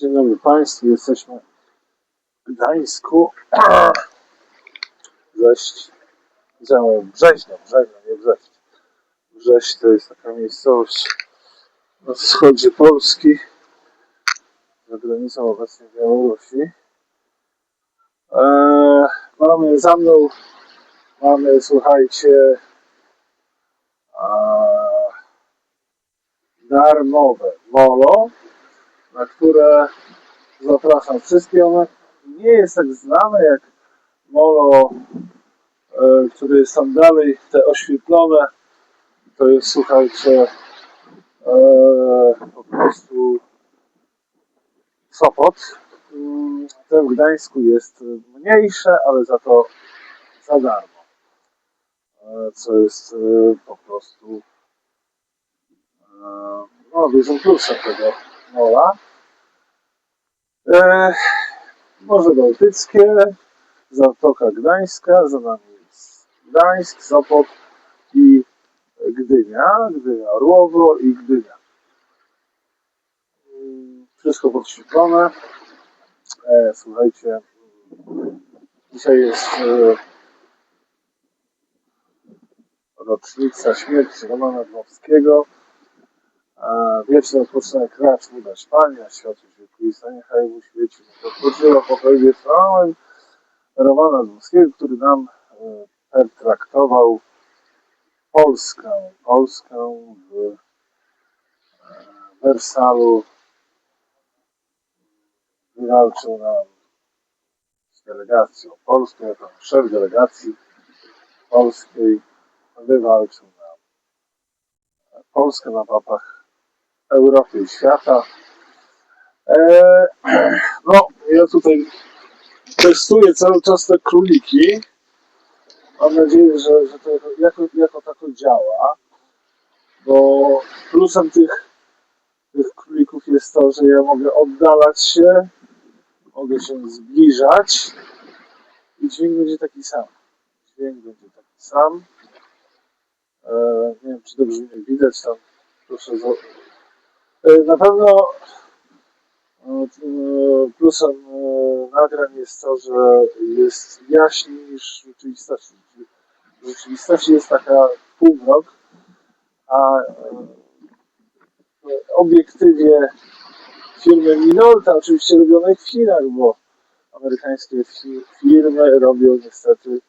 Dzień dobry Państwu, jesteśmy w Gdańsku. Brześć, Brzeźno, Brzeźno, nie Brześć. Brześć to jest taka miejscowość na wschodzie Polski, za granicą obecnie Białorusi. Eee, mamy za mną, mamy, słuchajcie, eee, darmowe molo, na które zapraszam wszystkie. Ono nie jest tak znane jak molo, e, które jest tam dalej, te oświetlone. To jest, słuchajcie, e, po prostu Sopot. Mm, Ten w Gdańsku jest mniejsze, ale za to za darmo. E, Co jest po prostu no, dużym plusem tego mola. E, Morze Bałtyckie, Zatoka Gdańska, za nami jest Gdańsk, Sopot i Gdynia, Gdynia Orłowo i Gdynia. Wszystko podświetlone. E, słuchajcie, dzisiaj jest e, rocznica śmierci Romana Dmowskiego. A wieczny odpoczynek racz mu dać Panie, a światło stanie niechaj mu świeci. Odpoczywa pokoju wieczorem Romana Dmowskiego, który nam pertraktował Polskę. Polskę w e, Wersalu. Wywalczył nam z delegacją polską, jako szef delegacji polskiej wywalczył nam Polskę na mapach Europy i świata. E, no, ja tutaj testuję cały czas te króliki. Mam nadzieję, że, że to jako, jako tako działa, bo plusem tych, tych królików jest to, że ja mogę oddalać się, mogę się zbliżać i dźwięk będzie taki sam. Dźwięk będzie taki sam. E, nie wiem, czy dobrze mnie widać tam. Proszę Na pewno e, plusem e, nagrań jest to, że jest jaśniej niż. W rzeczywistości jest taka półmrok, a e, w obiektywie firmy Minolta, oczywiście robionej w Chinach, bo amerykańskie fi- firmy robią niestety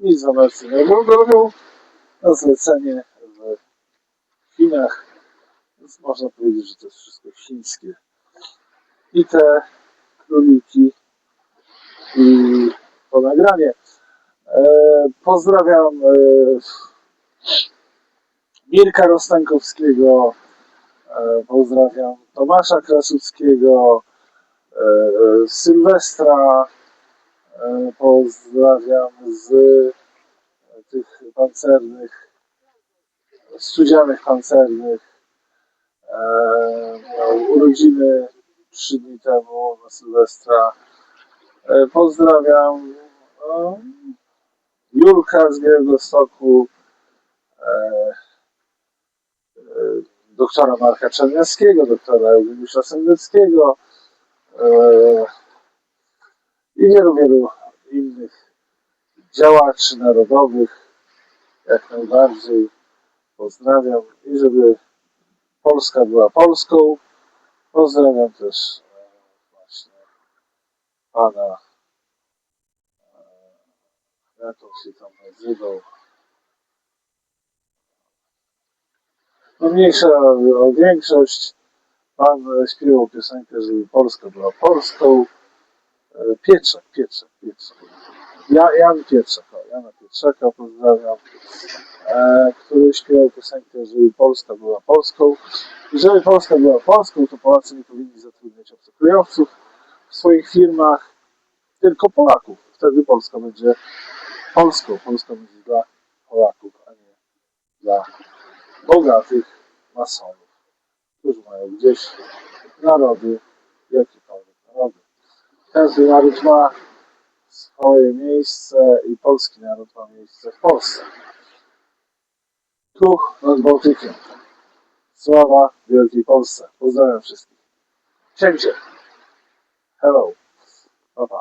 nic w Ameryce nie robią, robią na zlecenie w Chinach, więc można powiedzieć, że to jest wszystko chińskie. I te króliki i to nagranie. E, pozdrawiam e, Mirka Rostankowskiego, e, pozdrawiam Tomasza Krasuckiego, Sylwestra, pozdrawiam z tych pancernych, studzianych pancernych. E, miał urodziny trzy dni temu na Sylwestra. E, pozdrawiam e, Julka z Białego Stoku, doktora Marka Czerniawskiego, doktora Eugeniusza Sendeckiego i wielu, wielu innych działaczy narodowych. Jak najbardziej pozdrawiam i żeby Polska była Polską. Pozdrawiam też e, właśnie pana, e, jak on się tam nazywał. No mniejsza o większość. Pan e, śpiewał piosenkę, żeby Polska była Polską. E, Pietrzak, Pietrzak, Pietrzak. Ja, Jan Pietrzak, Jana Pietrzaka pozdrawiam, e, który śpiewał piosenkę, żeby Polska była Polską. I żeby Polska była Polską, to Polacy nie powinni zatrudniać obcokrajowców w swoich firmach, tylko Polaków. Wtedy Polska będzie Polską. Polska będzie dla Polaków, a nie dla bogatych masonów, którzy mają gdzieś narody, jakiekolwiek narody. Każdy naród ma swoje miejsce i polski naród ma miejsce w Polsce tu nad Bałtykiem. Sława Wielkiej Polsce. Pozdrawiam wszystkich. Cięcie. Hello. Papa.